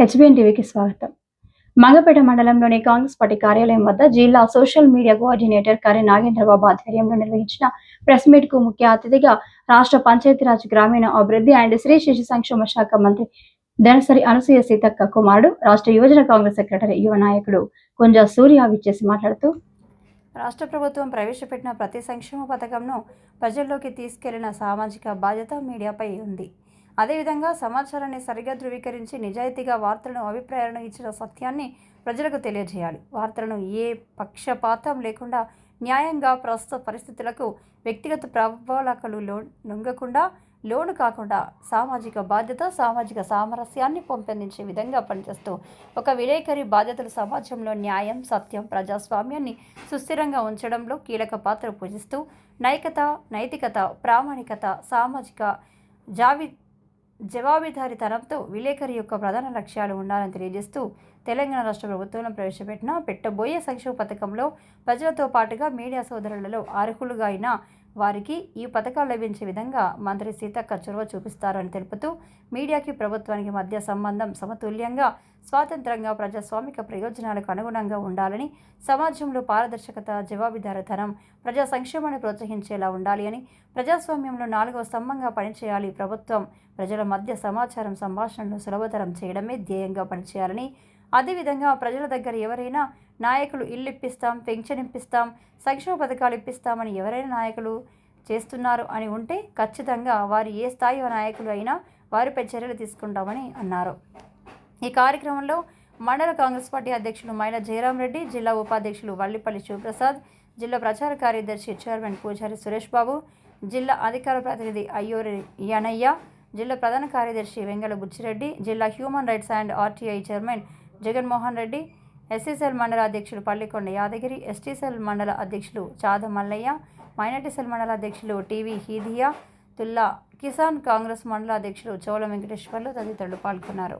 HBN టీవీకి స్వాగతం. మంగపేట మండలంలోని కాంగ్రెస్ పార్టీ కార్యాలయం వద్ద జిల్లా social media coordinator Kare Nagendrababu ఆధ్వర్యంలో నిర్వహించిన ప్రెస్ మీట్కు ముఖ్య అతిథిగా రాష్ట్ర పంచాయతీరాజ్ గ్రామీణ అభివృద్ధి అండ్ స్త్రీ శిశు సంక్షేమ శాఖ మంత్రి దనసరి అనసూయ సీతక్క కుమారుడు రాష్ట్ర యువజన కాంగ్రెస్ సెక్రటరీ యువ నాయకుడు కొంజా సూర్య విచ్చేసి మాట్లాడుతూ రాష్ట్ర ప్రభుత్వం ప్రవేశపెట్టిన ప్రతి సంక్షేమ పథకంను ప్రజల్లోకి తీసుకెళ్ళిన సామాజిక బాధ్యత మీడియాపై ఉంది. అదేవిధంగా సమాచారాన్ని సరిగా ధృవీకరించి నిజాయితీగా వార్తలను అభిప్రాయాలను ఇచ్చిన సత్యాన్ని ప్రజలకు తెలియజేయాలి. వార్తలను ఏ పక్షపాతం లేకుండా న్యాయంగా ప్రస్తుత పరిస్థితులకు వ్యక్తిగత ప్రభావాలకు లో లొంగకుండా లోను కాకుండా సామాజిక బాధ్యత సామాజిక సామరస్యాన్ని పెంపొందించే విధంగా పనిచేస్తూ ఒక విలేకరి బాధ్యతలు సమాజంలో న్యాయం సత్యం ప్రజాస్వామ్యాన్ని సుస్థిరంగా ఉంచడంలో కీలక పాత్ర పూజిస్తూ నైకత నైతికత ప్రామాణికత సామాజిక జావి జవాబుదారీతనంతో విలేకరి యొక్క ప్రధాన లక్ష్యాలు ఉండాలని తెలియజేస్తూ తెలంగాణ రాష్ట్ర ప్రభుత్వంలో ప్రవేశపెట్టిన పెట్టబోయే సంక్షేమ పథకంలో ప్రజలతో పాటుగా మీడియా సోదరులలో అర్హులుగా అయిన వారికి ఈ పథకాలు లభించే విధంగా మంత్రి సీతక్క చొరవ చూపిస్తారని తెలుపుతూ మీడియాకి ప్రభుత్వానికి మధ్య సంబంధం సమతుల్యంగా స్వాతంత్రంగా ప్రజాస్వామిక ప్రయోజనాలకు అనుగుణంగా ఉండాలని సమాజంలో పారదర్శకత జవాబుదారతనం ప్రజా సంక్షేమాన్ని ప్రోత్సహించేలా ఉండాలి అని ప్రజాస్వామ్యంలో నాలుగవ స్తంభంగా పనిచేయాలి ప్రభుత్వం ప్రజల మధ్య సమాచారం సంభాషణను సులభతరం చేయడమే ధ్యేయంగా పనిచేయాలని అదేవిధంగా ప్రజల దగ్గర ఎవరైనా నాయకులు ఇల్లు ఇప్పిస్తాం పెన్షన్ ఇప్పిస్తాం సంక్షేమ పథకాలు ఇప్పిస్తామని ఎవరైనా నాయకులు చేస్తున్నారు అని ఉంటే ఖచ్చితంగా వారు ఏ స్థాయి నాయకులు అయినా వారిపై చర్యలు తీసుకుంటామని అన్నారు. ఈ కార్యక్రమంలో మండల కాంగ్రెస్ పార్టీ అధ్యక్షులు మైల జయరాం రెడ్డి జిల్లా ఉపాధ్యక్షులు వల్లిపల్లి శివప్రసాద్ జిల్లా ప్రచార కార్యదర్శి చైర్మన్ పూజారి సురేష్ బాబు జిల్లా అధికార ప్రతినిధి అయ్యూరి యనయ్య జిల్లా ప్రధాన కార్యదర్శి వెంగళ బుచ్చిరెడ్డి జిల్లా human rights and RTI chairman Jaganmohan Reddy SC cell మండల అధ్యక్షులు పల్లికొండ యాదగిరి ఎస్టీసెల్ మండల అధ్యక్షులు చాద మల్లయ్య మైనార్టీ సెల్ మండల అధ్యక్షులు టీవీ హీదియా తుల్లా కిసాన్ కాంగ్రెస్ మండల అధ్యక్షులు చోళ వెంకటేశ్వర్లు తదితరులు పాల్గొన్నారు.